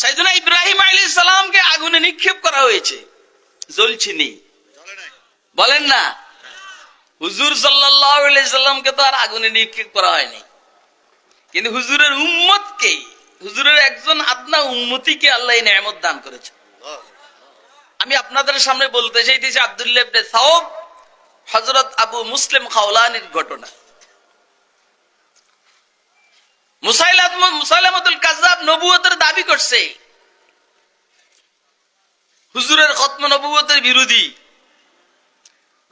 সাইদুনা ইব্রাহিম আলী সালামকে আগুনে নিক্ষেপ করা হয়েছে। জ্বলছে নেই। বলেন না? হুজুর সাল্লামকে তো আর আগুনে নিক্ষেপ করা হয়নি। কিন্তু হুজুরের উম্মতকে হুজুরের একজন আদনা উম্মতিকে আল্লাহ নেয়ামত দান করেছে। আমি আপনাদের সামনে বলতে চাইতেছি আব্দুল্লাহ হযরত আবু মুসলিম খাওলানির ঘটনা। মুসাইলামতুল কাজ্জাব নবুয়তের দাবি করছে। হুজুরের খতম নবুয়তের বিরোধী।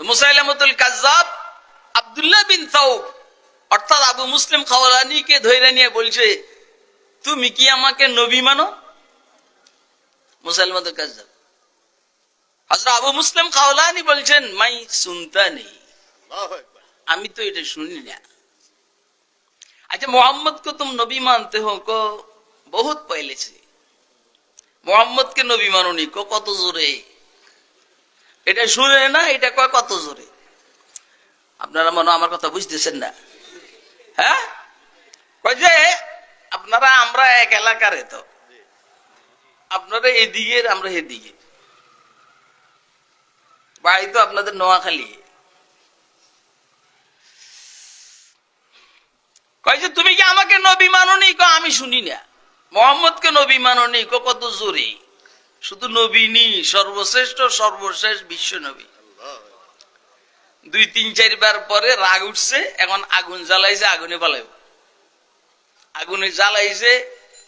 মুসাইলামতুল কাজ্জাব আব্দুল্লাহ বিন অর্থাৎ আবু মুসলিম খাওয়ালানিকে নিয়ে বলছে তুমি কি আমাকে নবী মানো? মুসাইলামতুল কাজ্জাব। হযরত আবু মুসলিম খাওলানি বলছেন মাই শুনতা নেই আমি তো এটা শুনি না। अच्छा मोहम्मद को तुम नबी मानते हो को बहुत पहले से মোহাম্মদ কে নবী মাননি কো কত জোরে এটা শুনে না এটা কয় কত জোরে আপনারা মনে হয় আমার কথা বুঝতেছেন না হ্যাঁ কয় যে আপনারা আমরা এক এলাকারে তো আপনারা এদিকে আমরা এদিকে বাড়ি তো আপনাদের নোয়াখালী কয় যে, তুমি কি আমাকে নবী মাননি? কো আমি শুনি না। মোহাম্মদকে নবী মাননি? কো কত জোরে? শুধু নবী সর্বশ্রেষ্ঠ, সর্বশেষ বিশ্ব নবী। দুই, তিন চারবার পরে রাগ উঠছে, এখন আগুন জ্বালাইছে, আগুনে পালাইব। আগুনে জ্বালাইছে,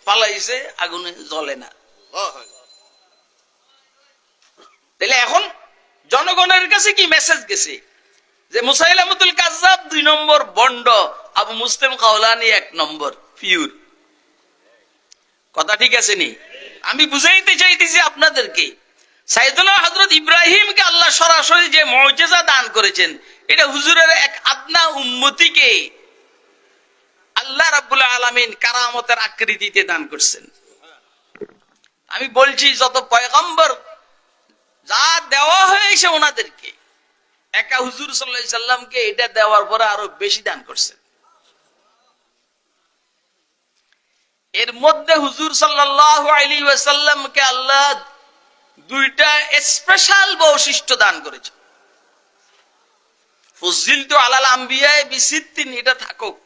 পালাইছে, আগুনে জ্বলে না। তাহলে এখন জনগণের কাছে কি মেসেজ গেছে? যে মুসাইলামতুল কাজাব দুই নম্বর বন্ড আবু মুসলিম কাউলানি এক নম্বর পিউর কথা ঠিক আছে নি? আমি বুঝাইতে চাইতেছি আপনাদেরকে সাইদুল্লাহ হজরত ইব্রাহিমকে আল্লাহ সরাসরি যে মর্যাদা দান করেছেন, এটা হুজুরের এক আদনা উম্মতিকে আল্লাহ রাব্বুল আলামিন কারামতের আকৃতিতে দান করছেন। আমি বলছি, যত পয়গম্বর, যা দেওয়া হয়েছে ওনাদেরকে, একা হুজুর সাল্লাহ সাল্লামকে এটা দেওয়ার পরে আরও বেশি দান করছেন। এর মধ্যে হুজুর সাল্লাহ আলী ওয়াসাল্লামকে আল্লাহ দুইটা স্পেশাল বৈশিষ্ট্য দান করেছে ফজিল তো আলাল আম্বিয়ায় বিসিদ্দিন এটা থাকুক।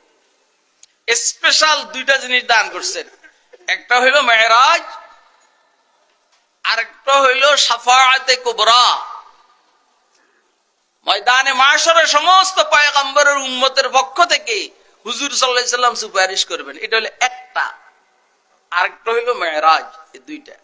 স্পেশাল দুইটা জিনিস দান করছেন। একটা হইল মেহরাজ আরেকটা হইল সাফায়াতে কুবরা। ময়দানে মাসরের সমস্ত পয়গম্বরের উন্মতের পক্ষ থেকে হুজুর সাল্লাহ সাল্লাম সুপারিশ করবেন। এটা হলো একটা। আরেকটা হইল মেয়েরাজ এই দুইটা।